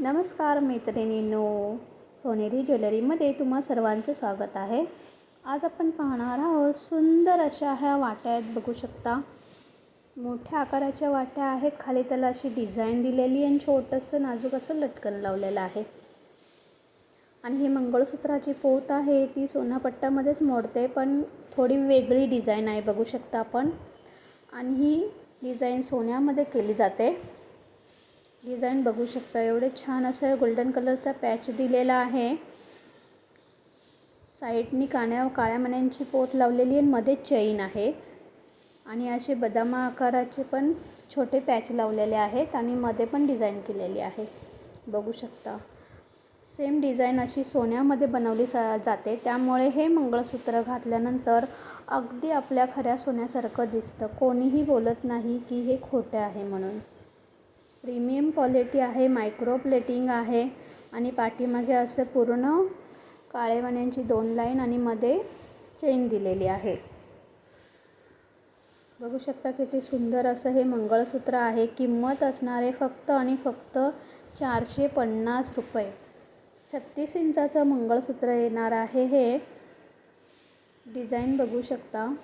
नमस्कार मैत्रिणींनो सोनेरी ज्वेलरीमध्ये तुम्हा सर्वांचं स्वागत आहे. आज आपण पाहणार आहोत सुंदर अशा ह्या वाट्या आहेत बघू शकता. मोठ्या आकाराच्या वाट्या आहेत खाली त्याला अशी डिझाईन दिलेली आणि छोटंसं नाजूक असं लटकन लावलेलं आहे. आणि ही मंगळसूत्राची पोत आहे ती सोनापट्ट्यामध्येच मोडते पण थोडी वेगळी डिझाईन आहे बघू शकता आपण. आणि ही डिझाईन सोन्यामध्ये केली जाते. डिझाईन बघू शकता. एवढे छान असं गोल्डन कलरचा पॅच दिलेला आहे. साईडनी काण्या काळ्या मण्यांची पोत लावलेली आहे मध्ये चैन आहे. आणि असे बदामा आकाराचे पण छोटे पॅच लावलेले आहेत आणि मध्ये पण डिझाईन केलेली आहे. बघू शकता. सेम डिझाईन अशी सोन्यामध्ये बनवली सा जाते. त्यामुळे हे मंगळसूत्र घातल्यानंतर अगदी आपल्या खऱ्या सोन्यासारखं दिसतं. कोणीही बोलत नाही की हे खोटे आहे म्हणून. प्रीमियम क्वालिटी आहे मायक्रो प्लेटिंग आहे आणि पाठीमागे असं पूर्ण काळेवण्यांची दोन लाईन आणि मध्ये चेन दिलेली आहे. बघू शकता किती सुंदर असं हे मंगळसूत्र आहे. किंमत असणार आहे फक्त आणि फक्त चारशे पन्नास रुपये. छत्तीस इंचाचं मंगळसूत्र येणार आहे हे. डिझाईन बघू शकता.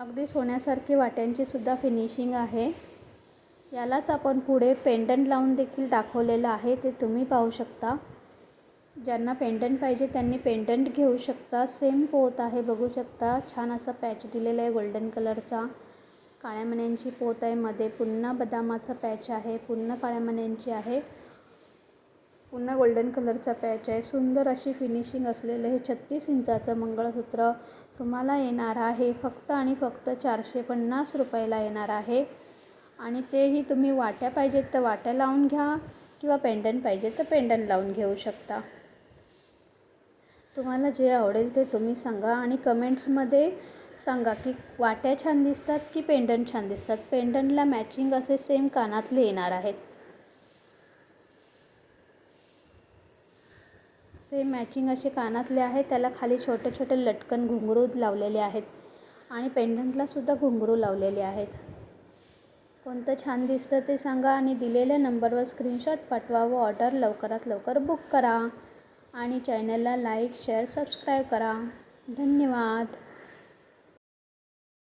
अगदी सोन्यासारखी वाट्यांची सुद्धा फिनिशिंग आहे. यालाच आपण पुढे पेंडंट लावून देखील दाखवलेलं आहे. ते तुम्ही पाहू शकता. ज्यांना पेंडंट पाहिजे त्यांनी पेंडंट घेऊ शकता. सेम पोत आहे बघू शकता. छान असा पॅच दिलेला आहे गोल्डन कलरचा काळ्या मण्यांची पोत आहे मध्ये. पुन्हा बदामाचा पॅच आहे. पुन्हा काळ्या मण्यांची आहे. पुन्हा गोल्डन कलरचा पॅच आहे. सुंदर अशी फिनिशिंग असलेलं हे छत्तीस इंचाचं मंगळसूत्र तुम्हाला येणार आहे. फक्त आणि फक्त चारशे पन्नास रुपयाला येणार आहे. आणि तेही तुम्ही वाट्या पाहिजेत तर वाट्या लावून घ्या किंवा पेंडंट पाहिजे तर पेंडंट लावून घेऊ शकता. तुम्हाला जे आवडेल ते तुम्ही सांगा आणि कमेंट्समध्ये सांगा की वाट्या छान दिसतात की पेंडंट छान दिसतात. पेंडंटला मॅचिंग असे सेम कानातले येणार आहेत. सेम मॅचिंग असे कानातले आहेत. त्याला खाली छोटे छोटे लटकन घुंगरू लावलेले आहेत. आणि पेंडंटलासुद्धा घुंगरू लावलेले आहेत. कोणतं छान दिसतं ते सांगा आणि दिलेल्या नंबरवर स्क्रीनशॉट पाठवा व ऑर्डर लवकरात लवकर बुक करा. आणि चॅनलला लाईक शेअर सबस्क्राईब करा. धन्यवाद.